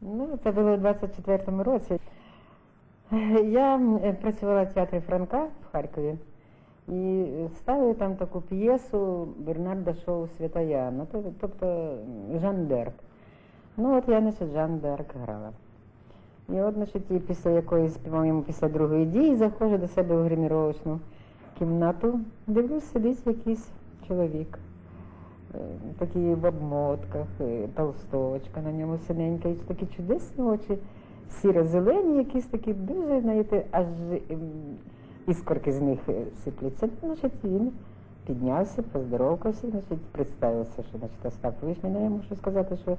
Ну, це було у 24-му році. Я е, працювала в театрі Франка в Харкові і ставили там таку п'єсу Бернарда Шоу Свята Яна, тобто Жан Дерк. Ну от я, значить, Жан Дерк грала. І от, значить, і після якоїсь, по-моєму, після другої дії заходжу до себе в гриміровочну кімнату, дивлюсь, сидить якийсь чоловік. Е, Такий в обмотках, е, толстовочка на ньому синенька, і такі чудесні очі, сіро-зелені, якісь такі дуже, знаєте, аж ем, іскорки з них е, сипляться. Значить, він піднявся, поздоровкався, значить, представився, що значить, Остап Вишня. Ну, я мушу сказати, що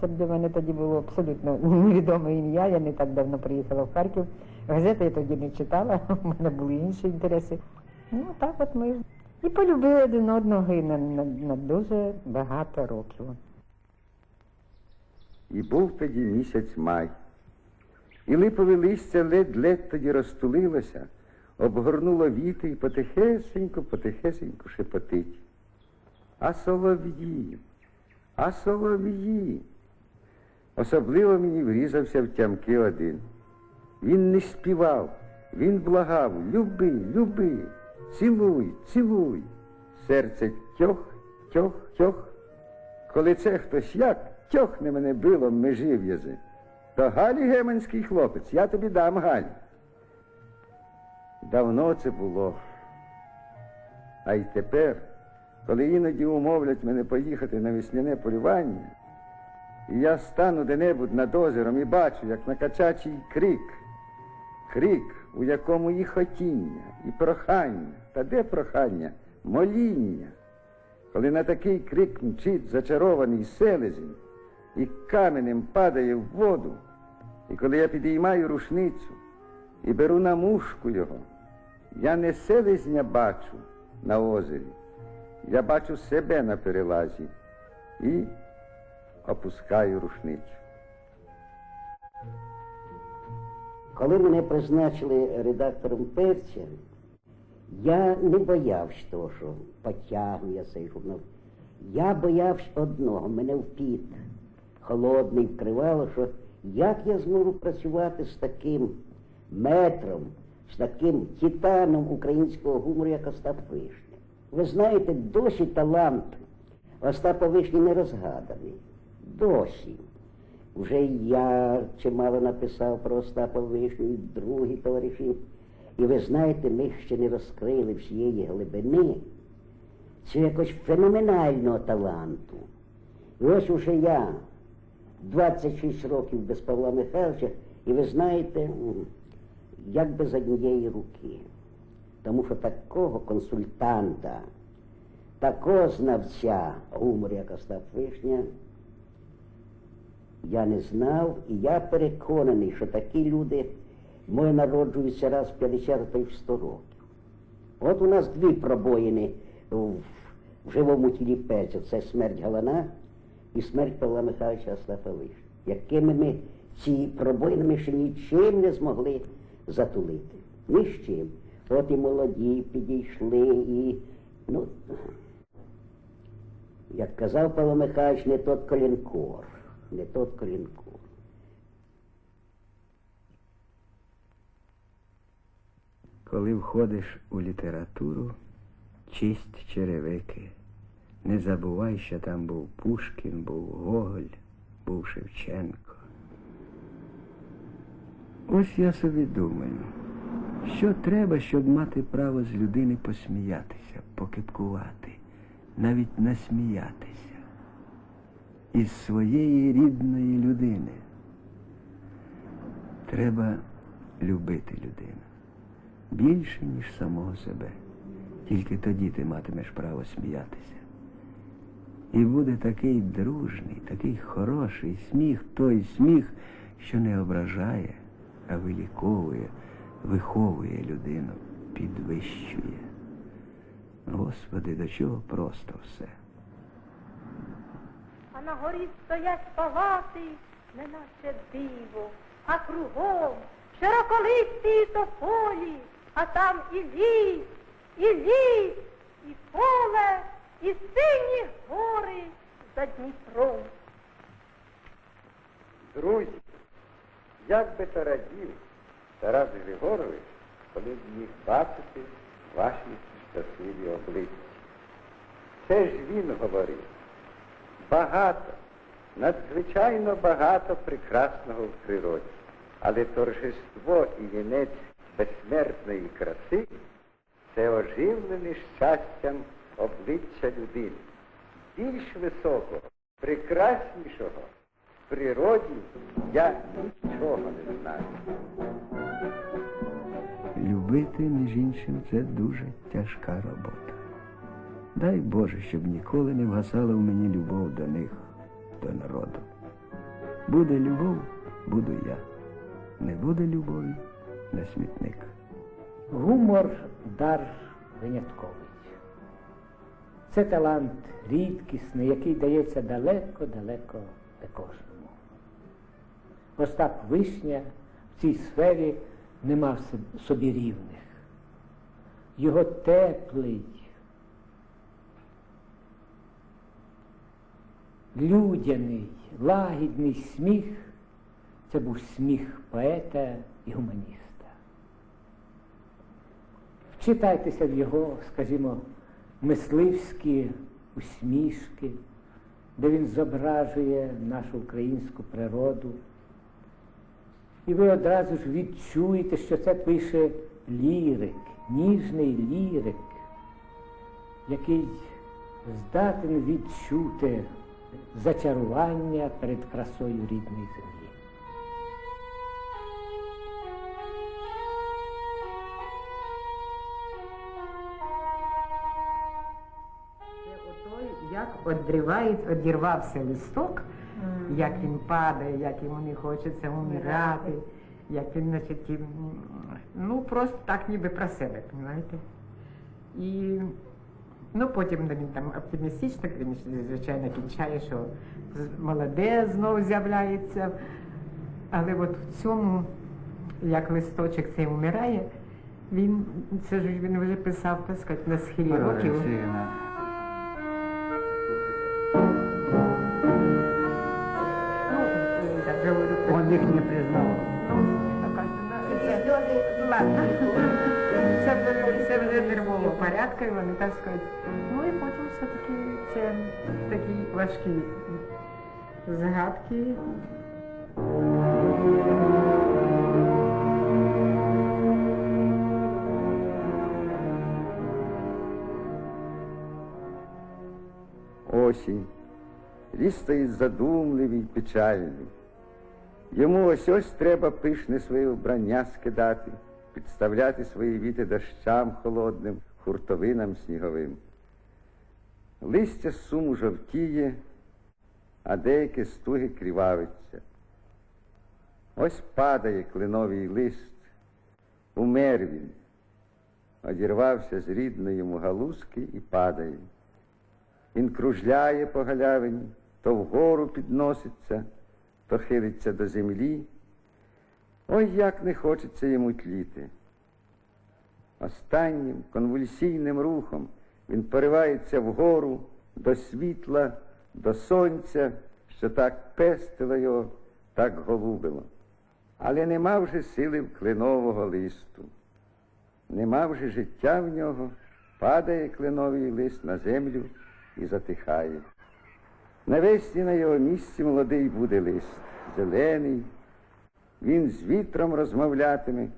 це для мене тоді було абсолютно невідоме ім'я. Я не так давно приїхала в Харків. Газети я тоді не читала, у мене були інші інтереси. Ну, так от ми і полюбили один одного і на, на, на дуже багато років. І був тоді місяць май. І липове листя ледь-ледь тоді розтулилося, обгорнуло віти і потихесенько, потихесенько шепотить. А солов'ї, а солов'ї. Особливо мені врізався в тямки один. Він не співав, він благав, люби, люби, цілуй, цілуй. Серце тьох, тьох, тьох. Коли це хтось як тьохне мене било межив'язи, то Галі геменський хлопець, я тобі дам Галь. Давно це було. А й тепер, коли іноді умовлять мене поїхати на весняне полювання, і я стану де-небудь над озером і бачу, як на качачий крик, крик, у якому і хотіння, і прохання, та де прохання, моління. Коли на такий крик мчить зачарований селезень і каменем падає в воду, і коли я підіймаю рушницю і беру на мушку його, я не селезня бачу на озері, я бачу себе на перелазі і опускаю рушницю. Коли мене призначили редактором перця, я не боявся того, що потягну я цей журнал. Я боявся одного, мене в піт холодний вкривало, що як я зможу працювати з таким метром, з таким титаном українського гумору, як Остап Вишня. Ви знаєте, досі талант Остапа Вишні не розгаданий. Досі. Вже я чимало написав про Остапа Вишню і другі товариші. І ви знаєте, ми ще не розкрили всієї глибини цього якось феноменального таланту. І ось уже я 26 років без Павла Михайловича, і ви знаєте, як без однієї руки. Тому що такого консультанта, такого знавця гумору, як Остап Вишня, я не знав, і я переконаний, що такі люди ми народжуються раз в 50, а то й в 100 років. От у нас дві пробоїни в, в живому тілі Петя. Це смерть Галана і смерть Павла Михайловича Остапа якими ми ці пробоїни ще нічим не змогли затулити. Ні з чим. От і молоді підійшли, і ну, як казав Павло Михайлович, не тот колінкор, не тот колінкор. Коли входиш у літературу, чисть черевики. Не забувай, що там був Пушкін, був Гоголь, був Шевченко. Ось я собі думаю, що треба, щоб мати право з людини посміятися, покипкувати, навіть насміятися із своєї рідної людини. Треба любити людину більше, ніж самого себе. Тільки тоді ти матимеш право сміятися. І буде такий дружний, такий хороший сміх, той сміх, що не ображає, а виліковує, виховує людину, підвищує. Господи, до чого просто все. А на горі стоять палати, неначе диво, а кругом широколисті тополі, а там і ліс, і ліс, і поле, і сині гори за Дніпром. Друзі, як би то радів Тарас Григорович, коли б міг бачити ваші щасливі обличчя. Це ж він говорив. Багато, надзвичайно багато прекрасного в природі. Але торжество і вінець безсмертної краси це оживлене щастям обличчя людини. Більш високого, прекраснішого в природі я нічого не знаю. Любити, між іншим, це дуже тяжка робота. Дай Боже, щоб ніколи не вгасала в мені любов до них, до народу. Буде любов, буду я. Не буде любові на смітник. Гумор дар винятковий. Це талант рідкісний, який дається далеко-далеко не кожному. Остап Вишня в цій сфері не мав собі рівних. Його теплий, людяний, лагідний сміх це був сміх поета і гуманіста. Вчитайтеся в його, скажімо, мисливські усмішки, де він зображує нашу українську природу. І ви одразу ж відчуєте, що це пише лірик, ніжний лірик, який здатен відчути зачарування перед красою рідної землі. Отой, як одриває, одірвався листок, як він падає, як йому не хочеться умирати, як він, значить, ну просто так ніби про себе, розумієте? І ну, потім він там оптимістично, звичайно, кінчає, що молоде знову з'являється. Але от в цьому, як листочок цей вмирає, він, це ж він вже писав, так сказати, на схилі років. Ну. Он їх не признав. Це, вже- це вже порядку, і вони так сказати. Ну і потім все-таки це такі важкі згадки. Осінь. Ліс стоїть задумливий, печальний. Йому ось ось треба пишне своє вбрання скидати, підставляти свої віти дощам холодним, хуртовинам сніговим. Листя суму жовтіє, а деяке стуги крівавиться. Ось падає клиновий лист, умер він, одірвався з рідної йому галузки і падає. Він кружляє по галявині, то вгору підноситься, то хилиться до землі. Ой, як не хочеться йому тліти. Останнім конвульсійним рухом він поривається вгору до світла, до сонця, що так пестило його, так голубило. Але нема вже сили в клинового листу. Нема вже життя в нього, падає кленовий лист на землю і затихає. Навесні на його місці молодий буде лист, зелений. Він з вітром розмовлятиме,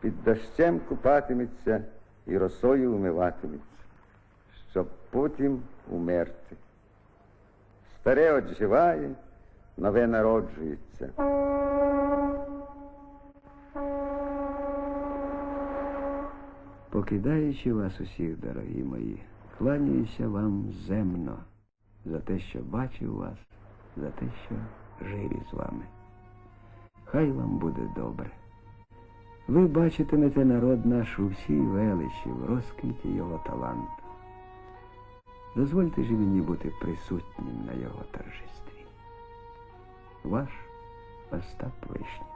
під дощем купатиметься і росою умиватиметься, щоб потім умерти. Старе одживає, нове народжується. Покидаючи вас усіх, дорогі мої, кланяюся вам земно за те, що бачив вас, за те, що жив із вами. Хай вам буде добре. Ви бачитимете народ наш у всій величі, в розквіті його таланту. Дозвольте ж мені бути присутнім на його торжестві. Ваш Остап Вишня.